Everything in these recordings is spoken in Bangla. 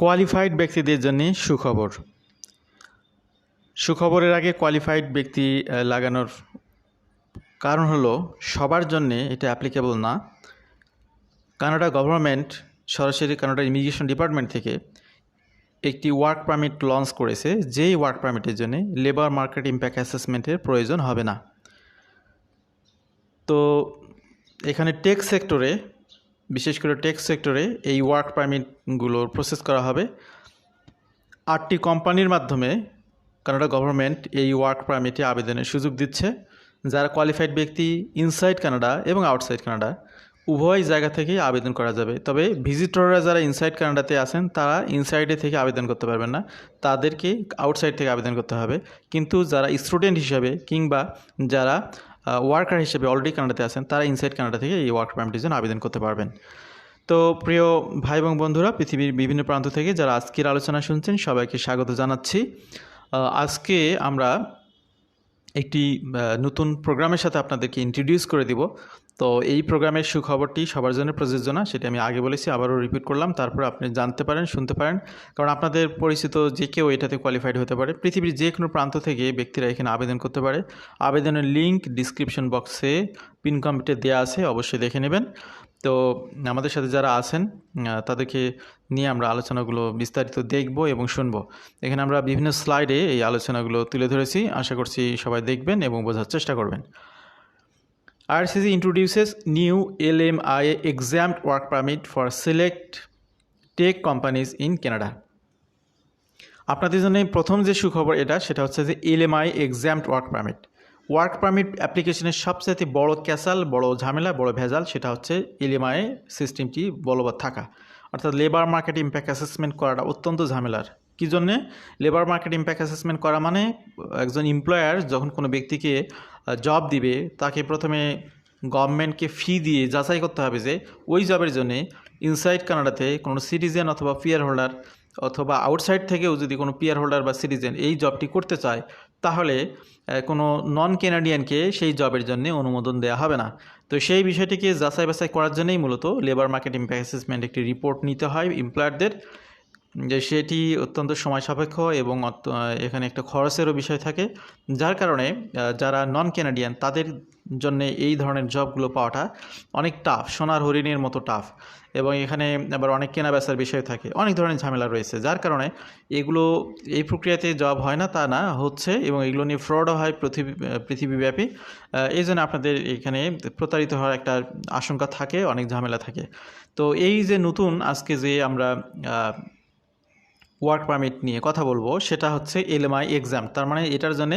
কোয়ালিফাইড ব্যক্তিদের জন্য সুখবর। সুখবরের আগে কোয়ালিফাইড ব্যক্তি লাগানোর কারণ হলো সবার জন্যে এটা অ্যাপ্লিকেবল না। কানাডা গভর্নমেন্ট সরাসরি কানাডা ইমিগ্রেশন ডিপার্টমেন্ট থেকে একটি ওয়ার্ক পারমিট লঞ্চ করেছে, যেই ওয়ার্ক পারমিটের জন্য লেবার মার্কেট ইম্প্যাক্ট অ্যাসেসমেন্টের প্রয়োজন হবে না। তো এখানে টেক সেক্টরে বিশেষ করে টেক সেক্টরে এই ওয়ার্ক পারমিটগুলোর প্রসেস করা হবে। আটটি কোম্পানির মাধ্যমে কানাডা গভর্নমেন্ট এই ওয়ার্ক পারমিটে আবেদনের সুযোগ দিচ্ছে। যারা কোয়ালিফাইড ব্যক্তি ইনসাইড কানাডা এবং আউটসাইড কানাডা উভয় জায়গা থেকেই আবেদন করা যাবে। তবে ভিজিটররা যারা ইনসাইড কানাডাতে আছেন, তারা ইনসাইডে থেকে আবেদন করতে পারবেন না। তাদেরকে আউটসাইড থেকে আবেদন করতে হবে। কিন্তু যারা স্টুডেন্ট হিসাবে কিংবা যারা ওয়ার্কার হিসেবে অলরেডি কানাডাতে আছেন, তারা ইনসাইড কানাডা থেকে এই ওয়ার্ক পারমিটের জন্য আবেদন করতে পারবেন। তো প্রিয় ভাই এবং বন্ধুরা, পৃথিবীর বিভিন্ন প্রান্ত থেকে যারা আজকের আলোচনা শুনছেন, সবাইকে স্বাগত জানাচ্ছি। আজকে আমরা একটি নতুন প্রোগ্রামের সাথে আপনাদেরকে ইন্ট্রোডিউস করে দিব। তো এই প্রোগ্রামের সুখবরটি সবার জন্য প্রযোজ্য না, সেটা আমি আগে বলেছি, আবারও রিপিট করলাম, তারপর আপনি জানতে পারেন, শুনতে পারেন। কারণ আপনাদের পরিচিত যে কেউ এটাতে কোয়ালিফাইড হতে পারে। পৃথিবীর যে কোনো প্রান্ত থেকে ব্যক্তিরা এখানে আবেদন করতে পারে। আবেদনের লিঙ্ক ডিসক্রিপশন বক্সে পিন কম্পিউটার দেওয়া আছে, অবশ্যই দেখে নেবেন। তো আমাদের সাথে যারা আছেন তাদেরকে নিয়ে আমরা আলোচনাগুলো বিস্তারিত দেখব এবং শুনব। এখানে আমরা বিভিন্ন স্লাইডে এই আলোচনাগুলো তুলে ধরেছি। আশা করছি সবাই দেখবেন এবং বোঝার চেষ্টা করবেন। RCC introduces new LMIA exempt work permit for select tech companies in Canada. আপনাদের জন্য প্রথম যে সুখবর এটা, সেটা হচ্ছে যে LMI exempt work permit work permit অ্যাপ্লিকেশনের সবচেয়ে বড় ক্যাসাল, বড় ঝামেলা, বড় ভেজাল, সেটা হচ্ছে এলএমআই সিস্টেমটি বলবৎ থাকা। অর্থাৎ লেবার মার্কেট ইম্প্যাক্ট অ্যাসেসমেন্ট করাটা অত্যন্ত ঝামেলার। কী জন্যে? লেবার মার্কেট ইম্প্যাক্ট অ্যাসেসমেন্ট করা মানে একজন এমপ্লয়ার যখন কোনো ব্যক্তিকে জব দিবে, তাকে প্রথমে গভর্নমেন্টকে ফি দিয়ে যাচাই করতে হবে যে ওই জবের জন্যে ইনসাইড কানাডাতে কোনো সিটিজেন অথবা পিয়ার হোল্ডার অথবা আউটসাইড থেকেও যদি কোনো পিয়ার হোল্ডার বা সিটিজেন এই জবটি করতে চায়, তাহলে কোনো নন কেনাডিয়ানকে সেই জবের জন্য অনুমোদন দেওয়া হবে না। তো সেই বিষয়টিকে যাচাই বাছাই করার জন্যই মূলত লেবার মার্কেট ইম্প্যাক্ট অ্যাসেসমেন্ট একটি রিপোর্ট নিতে হয় এমপ্লয়ারদের যে সেটি অত্যন্ত সময় সাপেক্ষ এবং এখানে একটা খরচেরও বিষয় থাকে। যার কারণে যারা নন ক্যানাডিয়ান তাদের জন্য এই ধরনের জবগুলো পাওয়াটা অনেক টাফ সোনার হরিণের মতো টাফ এবং এখানে আবার অনেক কেনা বেচার বিষয় থাকে, অনেক ধরনের ঝামেলা রয়েছে। যার কারণে এগুলো, এই প্রক্রিয়াতে জব হয় না, তা না, হচ্ছে এবং এগুলো নিয়ে ফ্রডও হয় পৃথিবী, পৃথিবীব্যাপী। এই জন্য আপনাদের এখানে প্রতারিত হওয়ার একটা আশঙ্কা থাকে, অনেক ঝামেলা থাকে। তো এই যে নতুন, আজকে যে আমরা ওয়ার্ক পারমিট নিয়ে কথা বলব, সেটা হচ্ছে এলএমআই এক্সাম তার মানে এটার জন্য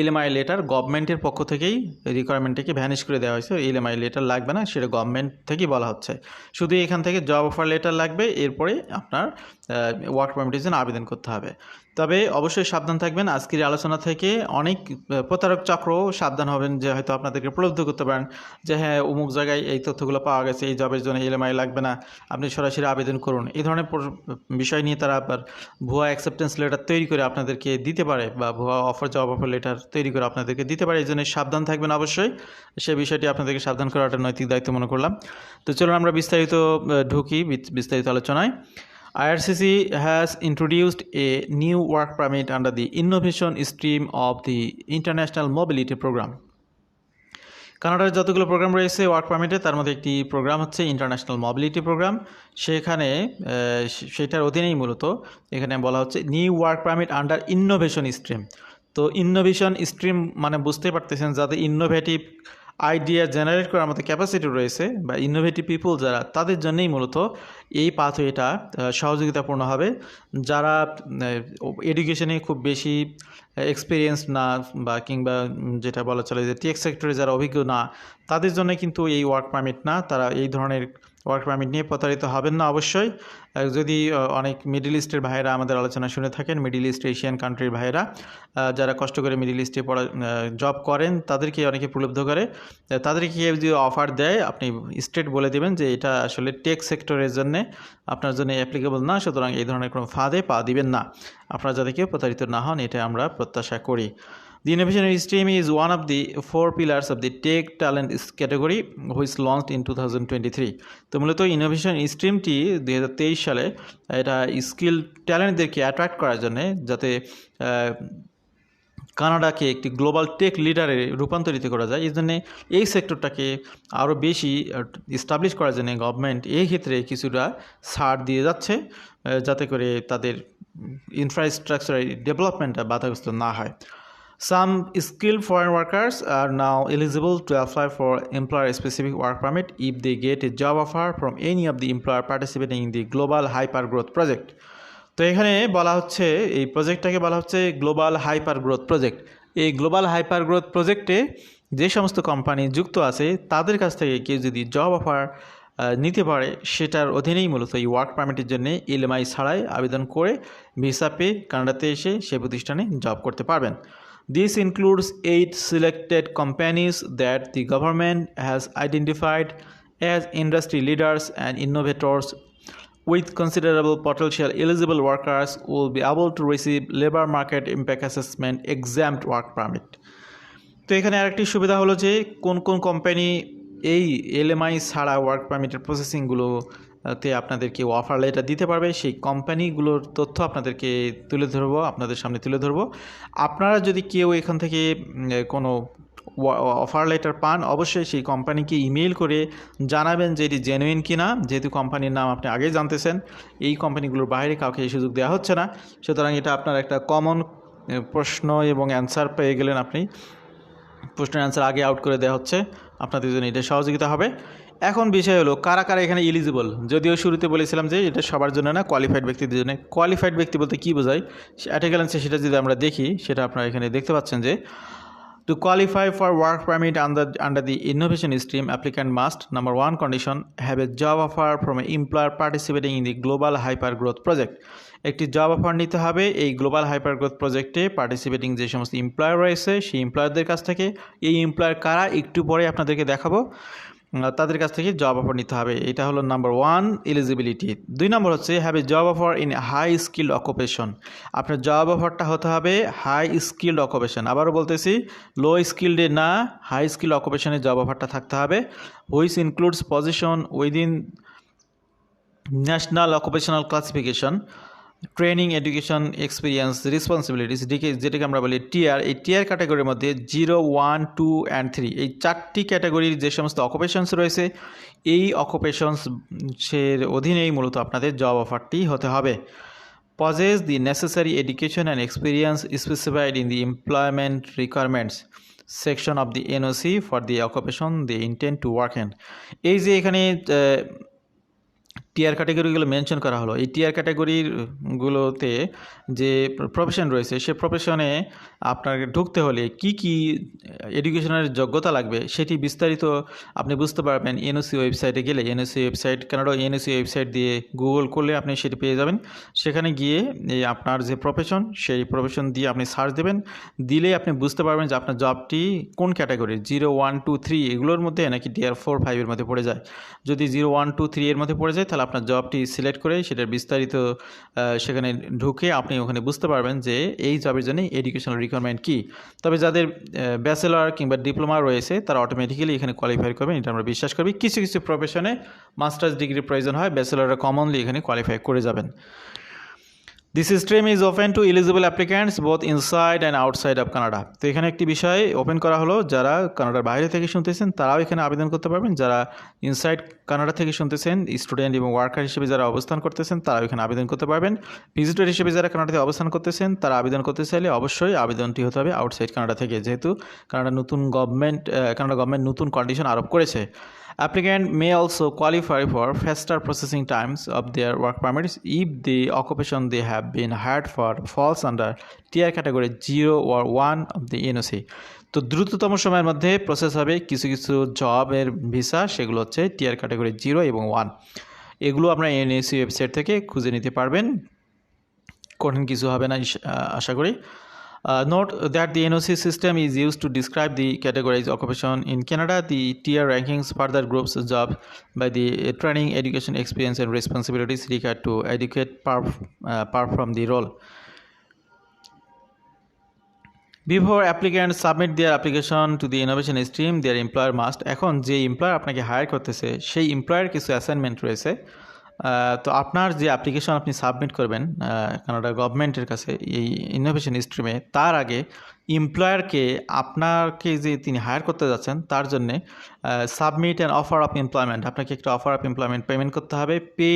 এলএমআই লেটার গভর্নমেন্টের পক্ষ থেকেই রিকোয়ারমেন্টটাকে ভ্যানিশ করে দেওয়া হয়েছে। এলএমআই লেটার লাগবে না, সেটা গভর্নমেন্ট থেকেই বলা হচ্ছে। শুধু এখান থেকে জব অফার লেটার লাগবে, এরপরে আপনার ওয়ার্ক পারমিটের জন্য আবেদন করতে হবে। তবে অবশ্যই সাবধান থাকবেন। আজকের আলোচনা থেকে অনেক প্রতারক চক্র সাবধান হবেন যে হয়তো আপনাদেরকে উপলব্ধ করতে পারেন যে হ্যাঁ অমুক জায়গায় এই তথ্যগুলো পাওয়া গেছে, এই জবের জন্য এলএমআই লাগবে না, আপনি সরাসরি আবেদন করুন। এই ধরনের বিষয় নিয়ে তারা আবার ভুয়া অ্যাকসেপ্টেন্স লেটার তৈরি করে আপনাদেরকে দিতে পারে বা ভুয়া অফার জব অফার লেটার তৈরি করে আপনাদেরকে দিতে পারে, এই জন্য সাবধান থাকবেন অবশ্যই। সে বিষয়টি আপনাদেরকে সাবধান করাটা নৈতিক দায়িত্ব মনে করলাম। তো চলুন আমরা বিস্তারিত ঢুকি বিস্তারিত আলোচনায়। IRCC has introduced a new work permit under the innovation stream of the International Mobility Program. কানাডার যতগুলো প্রোগ্রাম রয়েছে ওয়ার্ক পারমিটে তার মধ্যে একটি প্রোগ্রাম হচ্ছে ইন্টারন্যাশনাল মোবিলিটি প্রোগ্রাম সেখানে সেটার অধীনেই মূলত এখানে বলা হচ্ছে new work permit under innovation stream তো ইনোভেশন স্ট্রিম মানে বুঝতে পারতেছেন, যাতে ইনোভেটিভ আইডিয়া জেনারেট করার মতো ক্যাপাসিটি রয়েছে বা ইনোভেটিভ পিপুল যারা, তাদের জন্যেই মূলত এই পাথওয়েটা সহযোগিতাপূর্ণ হবে। যারা এডুকেশনে খুব বেশি এক্সপিরিয়েন্স না বা কিংবা যেটা বলা চলে যে টেক সেক্টরে যারা অভিজ্ঞ না, তাদের জন্য কিন্তু এই ওয়ার্ক পারমিট না। তারা এই ধরনের ওয়ার্ক পারমিট নিয়ে প্রতারিত হবেন না অবশ্যই। যদি অনেক মিডিল ইস্টের ভাইয়েরা আমাদের আলোচনা শুনে থাকেন মিডিল ইস্ট এশিয়ান কান্ট্রির ভাইয়েরা যারা কষ্ট করে মিডিল ইস্টে পড়া জব করেন, তাদেরকে অনেকে প্রলুব্ধ করে। তাদেরকে যদি অফার দেয়, আপনি স্টেট বলে দেবেন যে এটা আসলে টেক সেক্টরের জন্যে আপনার জন্য অ্যাপ্লিকেবল না, সুতরাং এই ধরনের কোনো ফাঁদে পা দিবেন না। আপনারা যাতে কেউ প্রতারিত না হন, এটা আমরা প্রত্যাশা করি। The innovation stream is one of the four pillars of the tech talent category, which launched in 2023 তো মূলত ইনোভেশন স্ট্রিমটি দুই হাজার তেইশ সালে এটা স্কিল ট্যালেন্টদেরকে অ্যাট্রাক্ট করার জন্য যাতে কানাডাকে একটি গ্লোবাল টেক লিডারে রূপান্তরিত করা যায়। এই জন্য এই সেক্টরটাকে আরও বেশি ইস্টাবলিশ করার জন্য গভর্নমেন্ট এই ক্ষেত্রে কিছুটা ছাড় দিয়ে যাচ্ছে যাতে করে তাদের ইনফ্রাস্ট্রাকচার ডেভেলপমেন্টটা বাধাগ্রস্ত না হয়। সাম skilled foreign workers are now eligible to apply for employer specific work permit if they get a job offer from any of the employer participating in the global hyper growth project. তো এখানে বলা হচ্ছে, এই প্রজেক্টটাকে বলা হচ্ছে গ্লোবাল হাইপার গ্রোথ প্রজেক্ট এই গ্লোবাল হাইপার গ্রোথ প্রজেক্টে যে সমস্ত কোম্পানি যুক্ত আছে, তাদের কাছ থেকে কেউ যদি জব অফার নিতে পারে, সেটার অধীনেই মূলত এই ওয়ার্ক পারমিটের জন্য এলএমআই ছাড়াই আবেদন করে ভিসা পেয়ে কানাডাতে এসে সে প্রতিষ্ঠানে জব করতে পারবেন। This includes eight selected companies that the government has identified as industry leaders and innovators with considerable potential eligible workers will be able to receive labor market impact assessment exempt work permit তো এখানে আরেকটি সুবিধা হলো যে কোন কোন কোম্পানি এই এলএমআই ছাড়া ওয়ার্ক পারমিটের প্রসেসিংগুলো তে আপনাদেরকে অফার লেটার দিতে পারবে। সেই কোম্পানিগুলোর তথ্য আপনাদেরকে তুলে ধরবো, আপনাদের সামনে তুলে ধরবো। আপনারা যদি কেউ এখান থেকে কোনো অফার লেটার পান, অবশ্যই সেই কোম্পানিকে ইমেল করে জানাবেন যে এটি জেনুইন কিনা। যেহেতু কোম্পানির নাম আপনি আগেই জানতেছেন, এই কোম্পানিগুলোর বাইরে কাউকে এই সুযোগ দেওয়া হচ্ছে না। সুতরাং এটা আপনার একটা কমন প্রশ্ন এবং অ্যান্সার পেয়ে গেলেন আপনি। প্রশ্নের অ্যান্সার আগে আউট করে দেওয়া হচ্ছে। আপনাদের জন্য এটা সহযোগিতা হবে। এখন বিষয় হলো কারা কারা এখানে এলিজিবল যদিও শুরুতে বলেছিলাম যে এটা সবার জন্য না কোয়ালিফাইড ব্যক্তিদের জন্য। কোয়ালিফাইড ব্যক্তি বলতে কী বোঝায়? অ্যাটিকেলেন্সে সেটা যদি আমরা দেখি সেটা আপনারা এখানে দেখতে পাচ্ছেন যে To qualify for work permit under, under the innovation stream, applicant must, number one condition, have a job offer from an employer participating in the global hyper growth project. একটি জব অফার নিতে হবে এই গ্লোবাল হাইপার গ্রোথ প্রজেক্টে পার্টিসিপেটিং যে সমস্ত এমপ্লয়ার রয়েছে সেই এমপ্লয়ারদের কাছ থেকে। এই এমপ্লয়ার কারা? একটু পরে আপনাদেরকে দেখাবো। তাদের কাছ থেকে জব অফার নিতে হবে। এটা হলো নাম্বার ওয়ান এলিজিবিলিটি দুই নম্বর হচ্ছে have a job offer in high skilled occupation আপনার জব অফারটা হতে হবে হাই স্কিল্ড অকুপেশন আবারও বলতেছি লো স্কিল্ডে না হাই স্কিল অকুপেশনে জব অফারটা থাকতে হবে which includes position within national occupational classification training, education, experience, responsibilities, decay যেটাকে আমরা বলি টিয়ার। এই টিয়ার ক্যাটাগরির মধ্যে zero, one, two, and three. এই চারটি ক্যাটাগরির যে সমস্ত অকুপেশনস রয়েছে, এই অকুপেশনসের অধীনেই মূলত আপনাদের জব অফারটি হতে হবে। Possess the necessary education and experience specified in the employment requirements section of the NOC for the occupation they intend to work in এই যে এখানে টিয়ার ক্যাটাগরিগুলো মেনশন করা হলো। এই টিয়ার ক্যাটাগরিগুলোতে যে প্রফেশন রয়েছে, সে প্রফেশনে আপনাকে ঢুকতে হলে কি কি এডুকেশনের যোগ্যতা লাগবে সেটি বিস্তারিত আপনি বুঝতে পারবেন এনওসি ওয়েবসাইটে গেলে। NOC website Canada NOC website দিয়ে গুগল করলে আপনি সেটি পেয়ে যাবেন। সেখানে গিয়ে এই আপনার যে প্রফেশন সেই প্রফেশন দিয়ে আপনি সার্চ দেবেন। দিলে আপনি বুঝতে পারবেন যে আপনার জবটি কোন ক্যাটাগরির জিরো ওয়ান টু থ্রি এগুলোর মধ্যে নাকি টিয়ার ফোর ফাইভের মধ্যে পড়ে যায়। যদি জিরো ওয়ান টু থ্রি এর মধ্যে পড়ে যায়, তাহলে আপনার জবটি সিলেক্ট করে সেটার বিস্তারিত সেখানে ঢুকে আপনি ওখানে বুঝতে পারবেন যে এই জবের জন্য এডুকেশনাল রিকোয়ারমেন্ট কী। তবে যাদের ব্যাচেলার কিংবা ডিপ্লোমা রয়েছে, তারা অটোমেটিক্যালি এখানে কোয়ালিফাই করবেন। এটা আমরা বিশ্বাস করি কিছু কিছু প্রফেশনে মাস্টার্স ডিগ্রি প্রয়োজন হয়। ব্যাচেলররা কমনলি এখানে কোয়ালিফাই করে যাবেন। This stream is open to eligible applicants both inside and outside of Canada তো এখানে একটি বিষয় ওপেন করা হলো, যারা কানাডার বাইরে থেকে শুনতেছেন, তারাও এখানে আবেদন করতে পারবেন। যারা ইনসাইড কানাডা থেকে শুনতেছেন স্টুডেন্ট এবং ওয়ার্কার হিসেবে যারা অবস্থান করতেছেন, তারাও এখানে আবেদন করতে পারবেন। ভিজিটর হিসেবে যারা কানাডাতে অবস্থান করতেছেন, তারা আবেদন করতে চাইলে অবশ্যই আবেদনটি হতে হবে আউটসাইড কানাডা থেকে। যেহেতু কানাডা নতুন গভর্নমেন্ট কানাডা গভর্নমেন্ট নতুন কন্ডিশন আরোপ করেছে Applicant may also qualify for faster processing times of their work permits if the occupation they have been hired for falls under tier category 0 or 1 of the NOC তো দ্রুততম সময়ের মধ্যে প্রসেস হবে কিছু কিছু জবের ভিসা সেগুলো হচ্ছে টিয়ার ক্যাটাগরি জিরো এবং ওয়ান এগুলো আপনারা এনএসি ওয়েবসাইট থেকে খুঁজে নিতে পারবেন কঠিন কিছু হবে না আশা করি Uh, note that the NOC system is used to describe the categorized occupation. In Canada, the tier rankings further groups job by the uh, training, education, experience, and responsibilities required to educate perf- uh, perform the role. Before applicant submit their application to the innovation stream their employer must এখন যে এমপ্লয়ার আপনাকে হায়ার করতেছে সেই এমপ্লয়ার কিছু অ্যাসাইনমেন্ট রয়েছে তো আপনার যে অ্যাপ্লিকেশন আপনি সাবমিট করবেন কানাডা গভর্নমেন্টের কাছে, এই ইনোভেশন স্ট্রিমে তার আগে এমপ্লয়ারকে আপনাকে যে তিনি হায়ার করতে যাচ্ছেন, তার জন্যে submit and offer of employment আপনাকে একটা অফার অফ এমপ্লয়মেন্ট পেমেন্ট করতে হবে। Pay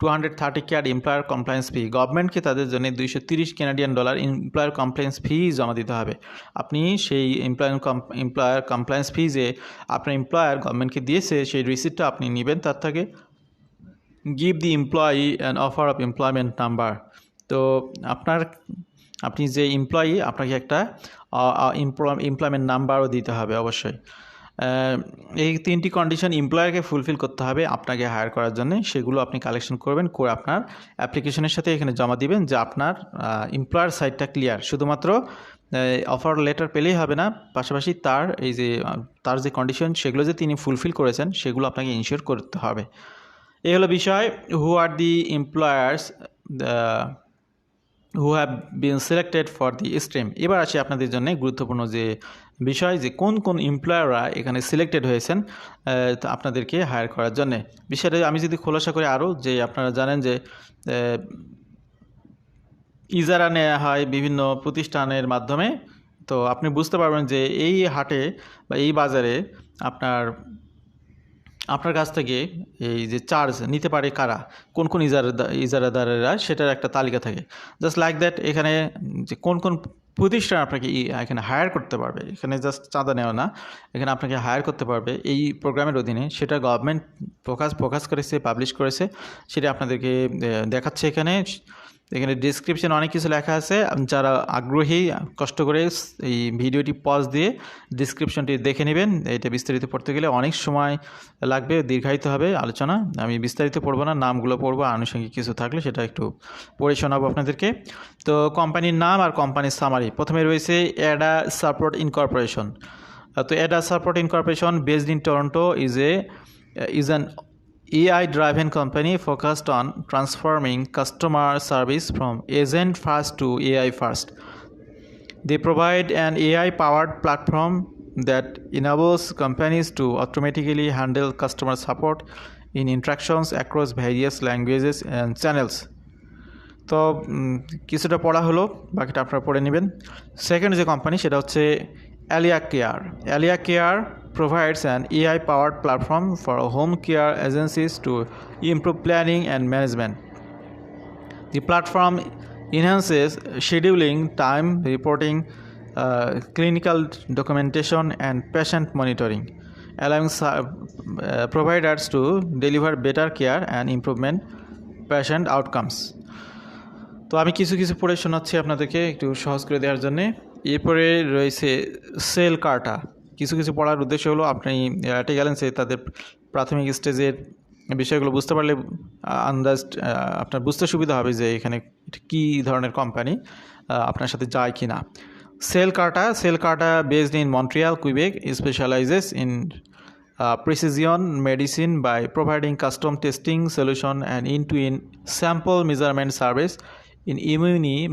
two hundred thirty care employer compliance fee গভর্নমেন্টকে তাদের জন্য দুইশো তিরিশ Canadian dollar employer compliance fee জমা দিতে হবে। আপনি সেই এমপ্লয়ার এমপ্লয়ার কমপ্লায়েন্স ফি যে আপনার এমপ্লয়ার গভর্নমেন্টকে দিয়েছে, সেই রিসিপ্টটা আপনি নেবেন, তার থেকে give the employee and offer of employment number তো আপনার, আপনি যে এমপ্লয়ি আপনাকে একটা এমপ্লয়মেন্ট নাম্বারও দিতে হবে অবশ্যই। এই তিনটি কন্ডিশন এমপ্লয়ারকে ফুলফিল করতে হবে আপনাকে হায়ার করার জন্য। সেগুলো আপনি কালেকশন করবেন, করে আপনার অ্যাপ্লিকেশনের সাথে এখানে জমা দিবেন যে আপনার এমপ্লয়ার সাইডটা ক্লিয়ার শুধুমাত্র অফার লেটার পেলেই হবে না, পাশাপাশি তার, এই যে, তার যে কন্ডিশন সেগুলো যে তিনি ফুলফিল করেছেন, সেগুলো আপনাকে ইনশিওর করতে হবে। এই হলো বিষয় who are the employers who have been selected for the stream এবার আসি আপনাদের জন্য গুরুত্বপূর্ণ যে বিষয়, যে কোন কোন এমপ্লয়াররা এখানে সিলেক্টেড হয়েছেন আপনাদেরকে হায়ার করার জন্যে। বিষয়টা আমি যদি খোলাসা করি আরও যে আপনারা জানেন যে ইজারা নেওয়া হয় বিভিন্ন প্রতিষ্ঠানের মাধ্যমে, তো আপনি বুঝতে পারবেন যে এই হাটে বা এই বাজারে আপনার আপনার কাছ থেকে এই যে চার্জ নিতে পারে কারা? কোন কোন ইজারাদা ইজারাদারেরা সেটার একটা তালিকা থাকে। জাস্ট লাইক দ্যাট এখানে যে কোন কোন প্রতিষ্ঠান আপনাকে এখানে হায়ার করতে পারবে। এখানে জাস্ট চাঁদা নেওয়া না। এখানে আপনাকে হায়ার করতে পারবে। এই প্রোগ্রামের অধীনে সেটা গভর্নমেন্ট ফোকাস ফোকাস করেছে, পাবলিশ করেছে। সেটা আপনাদেরকে দেখাচ্ছে এখানে। এখানে ডিসক্রিপশন অনেক কিছু লেখা আছে। যারা আগ্রহী, কষ্ট করে এই ভিডিওটি পজ দিয়ে ডিসক্রিপশনটি দেখে নেবেন। এটা বিস্তারিত পড়তে গেলে অনেক সময় লাগবে, দীর্ঘায়িত হবে আলোচনা। আমি বিস্তারিত পড়ব না, নামগুলো পড়ব, আনুষঙ্গিক কিছু থাকলে সেটা একটু পড়ে শোনাবো আপনাদেরকে। তো কোম্পানির নাম আর কোম্পানির সামারি প্রথমে রয়েছে অ্যাডা সাপোর্ট ইনকর্পোরেশন তো Ada support incorporation based in Toronto is a is an AI driven company focused on transforming customer service from agent first to AI first. They provide an AI powered platform that enables companies to automatically handle customer support in interactions across various languages and channels. তো কিছুটা পড়া হলো বাকিটা আপনারা পড়ে নেবেন সেকেন্ড যে কোম্পানি সেটা হচ্ছে Alaya care Alaya care provides an AI powered platform for home care agencies to improve planning and management. The platform enhances scheduling, time reporting, uh, clinical documentation, and patient monitoring, allowing uh, providers to deliver better care and improvement patient outcomes. তো আমি কিছু কিছু পড়ে শোনাচ্ছি আপনাদেরকে একটু সহজ করে দেওয়ার জন্য এরপরে রয়েছে সেল কার্টা। কিছু কিছু পড়ার উদ্দেশ্য হলো আপনি এটে গেলেন সে তাদের প্রাথমিক স্টেজের বিষয়গুলো বুঝতে পারলে আন্দাজ আপনার বুঝতে সুবিধা হবে যে এখানে কী ধরনের কোম্পানি আপনার সাথে যায় কি না CellCarta CellCarta based in Montreal Quebec specializes in uh, medicine by providing custom testing solution and in to in sample measurement service in immuno uh,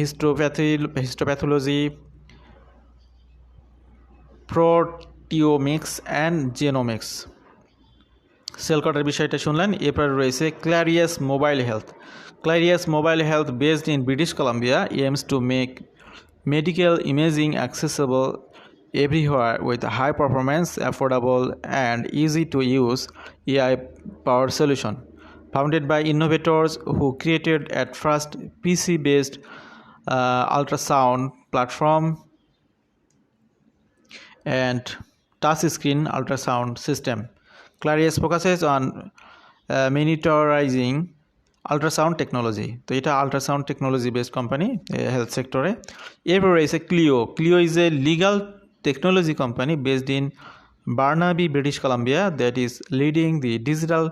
histopathy histopathology proteomics and genomics সেলকটের বিষয়টা শুনলেন, এরপরে রয়েছে Clarius mobile health Clarius mobile health based in British Columbia aims to make medical imaging accessible everywhere with high performance affordable and easy to use AI power solution Founded by innovators who created at first PC based uh, ultrasound platform and touchscreen ultrasound system. Clarius focuses on uh, monitoring ultrasound technology তো এটা ultrasound technology based company health সেক্টরে এরপর রয়েছে Clio Clio is a legal technology company based in Burnaby British Columbia that is leading the digital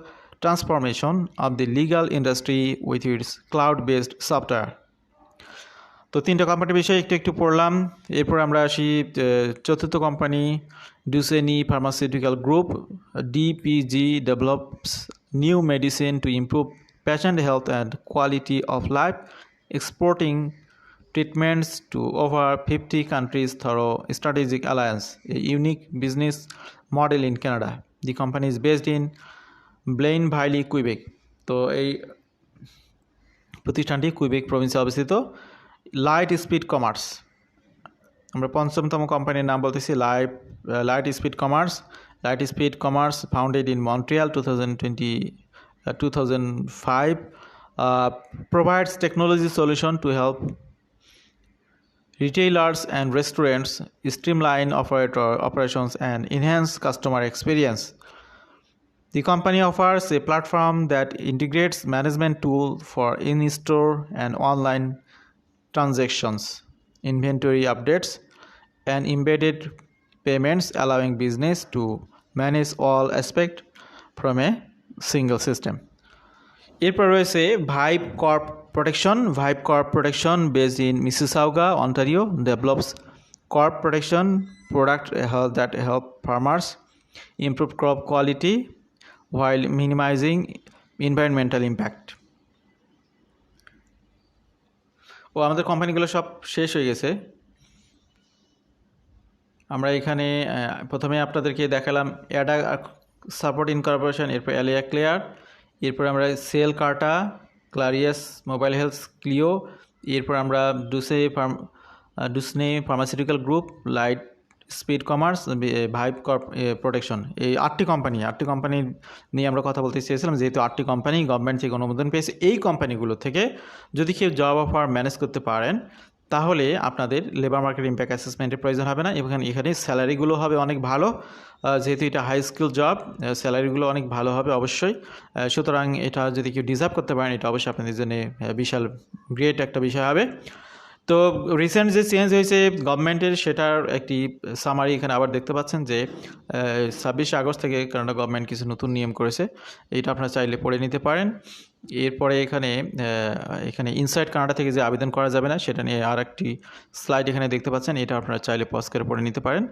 transformation of the legal industry with its cloud based software তো তিনটা কোম্পানির বিষয়ে একটু একটু পড়লাম। এরপর আমরা আসি চতুর্থ company Duchesnay pharmaceutical group DPG develops new medicine to improve patient health and quality of life exporting treatments to over fifty countries through strategic alliance a unique business model in Canada the company is based in Blainville Quebec. তো এই প্রতিষ্ঠানটি কুইবেক প্রভিন্সে অবস্থিত। Lightspeed commerce. আমরা পঞ্চমতম কোম্পানির নাম বলতেছি light Lightspeed commerce. Lightspeed commerce founded in Montreal two thousand provides technology solution to help retailers and restaurants streamline operator, operations and enhance customer experience. The company offers a platform that integrates management tool for in-store and online transactions, inventory updates, and embedded payments allowing business to manage all aspects from a single system. এরপর রয়েছে Vive crop protection Vive crop protection based in Mississauga Ontario develops crop protection product that help farmers improve crop quality while minimizing environmental impact. ও, আমাদের কোম্পানিগুলো সব শেষ হয়ে গেছে। আমরা এখানে প্রথমে আপনাদেরকে দেখালাম অ্যাডা সাপোর্ট ইনকর্পোরেশন এরপর অ্যালিয়া ক্লিয়ার এরপর আমরা CellCarta Clarius mobile health Clio এরপর আমরা Duchesnay pharm Duchesnay pharmaceutical group Lightspeed commerce Vive protection এই আটটি কোম্পানি আটটি কোম্পানি নিয়ে আমরা কথা বলতে চেয়েছিলাম, যেহেতু আটটি কোম্পানি গভর্নমেন্ট থেকে অনুমোদন পেয়েছে। এই কোম্পানিগুলো থেকে যদি কেউ জব অফার ম্যানেজ করতে পারেন, তাহলে আপনাদের লেবার মার্কেট ইম্প্যাক্ট অ্যাসেসমেন্টের প্রয়োজন হবে না, এবং এখানে স্যালারিগুলো হবে অনেক ভালো। যেহেতু এটা হাই স্কিল জব স্যালারিগুলো অনেক ভালো হবে অবশ্যই। সুতরাং এটা যদি কেউ ডিজার্ভ করতে পারেন, এটা অবশ্যই আপনাদের জন্য বিশাল গ্রেট একটা বিষয় হবে। তো রিসেন্ট যে চেঞ্জ হয়েছে গভর্নমেন্টের সেটার একটি সামারি এখানে আবার দেখতে পাচ্ছেন যে ছাব্বিশে আগস্ট থেকে কানাডা গভর্নমেন্ট কিছু নতুন নিয়ম করেছে। এটা আপনারা চাইলে পড়ে নিতে পারেন। এরপরে এখানে এখানে ইনসাইড কানাডা থেকে যে আবেদন করা যাবে না, সেটা নিয়ে আর একটি স্লাইড এখানে দেখতে পাচ্ছেন। এটা আপনারা চাইলে পজ করে পড়ে নিতে পারেন।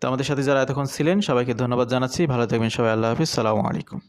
তো আমাদের সাথে যারা এতক্ষণ ছিলেন, সবাইকে ধন্যবাদ জানাচ্ছি। ভালো থাকবেন সবাই। আল্লাহ হাফিজ। সালামু আলাইকুম।